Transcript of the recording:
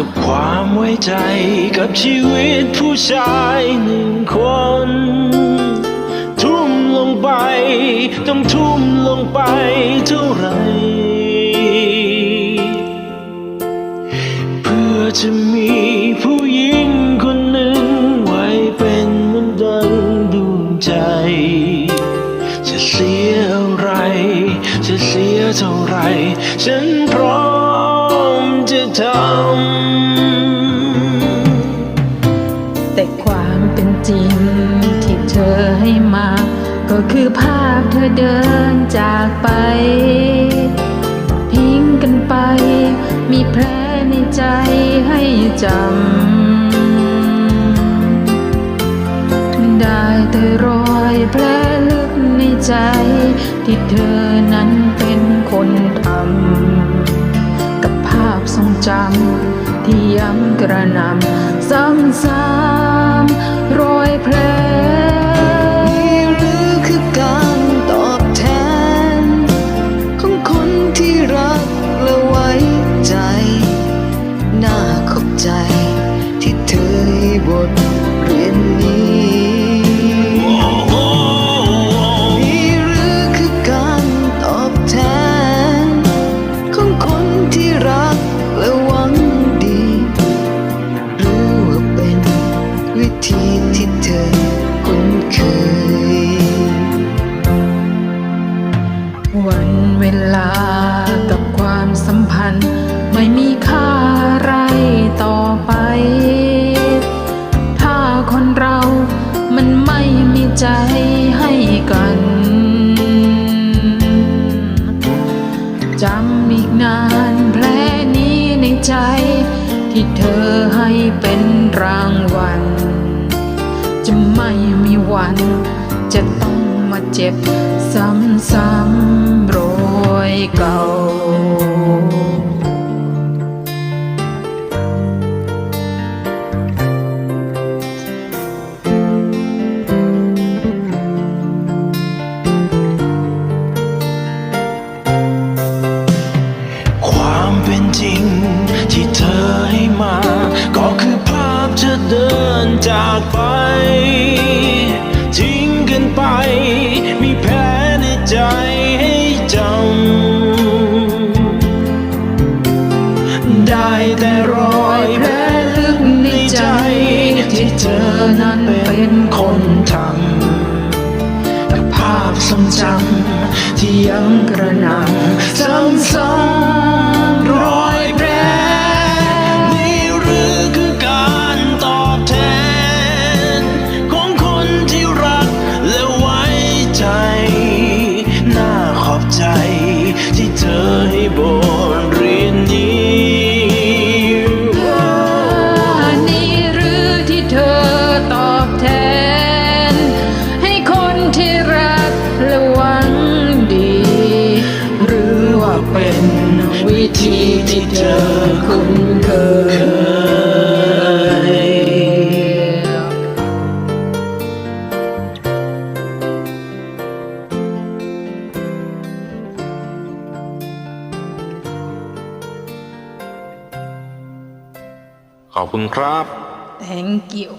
กับความไว้ใจกับชีวิตผู้ชายหนึ่งคน ทุ่มลงไป ต้องทุ่มลงไปเท่าไร เพื่อจะมีผู้หญิงคนหนึ่งไว้เป็นเหมันดังดวงใจ จะเสียอะไร จะเสียเท่าไร ฉันพร้อม เป็นจริงที่เธอให้มา ก็คือภาพเธอเดินจากไป ทิ้งกันไป มีแผลในใจให้จำ ได้แต่รอยแผลลึกในใจ ที่เธอนั้นเป็นคนทำกับภาพทรงจำที่ย้ำกระหนำซ้ำ ไม่มีค่าอะไรต่อไป ถ้าคนเรามันไม่มีใจให้กัน จำอีกนานแผลนี้ในใจ ที่เธอให้เป็นรางวัล จะไม่มีวันจะต้องมาเจ็บซ้ำๆรอยเก่าากไป ทิ้งกันไป มีแผลในใจให้จำ ได้แต่รอยแผลลึกในใจ ที่เธอนั้นเป็นคนทำกับภาพทรงจำที่ยังกระหน่ำซ้ำๆ วิธีที่เธอคุ้นเคย ขอบคุณครับ Thank you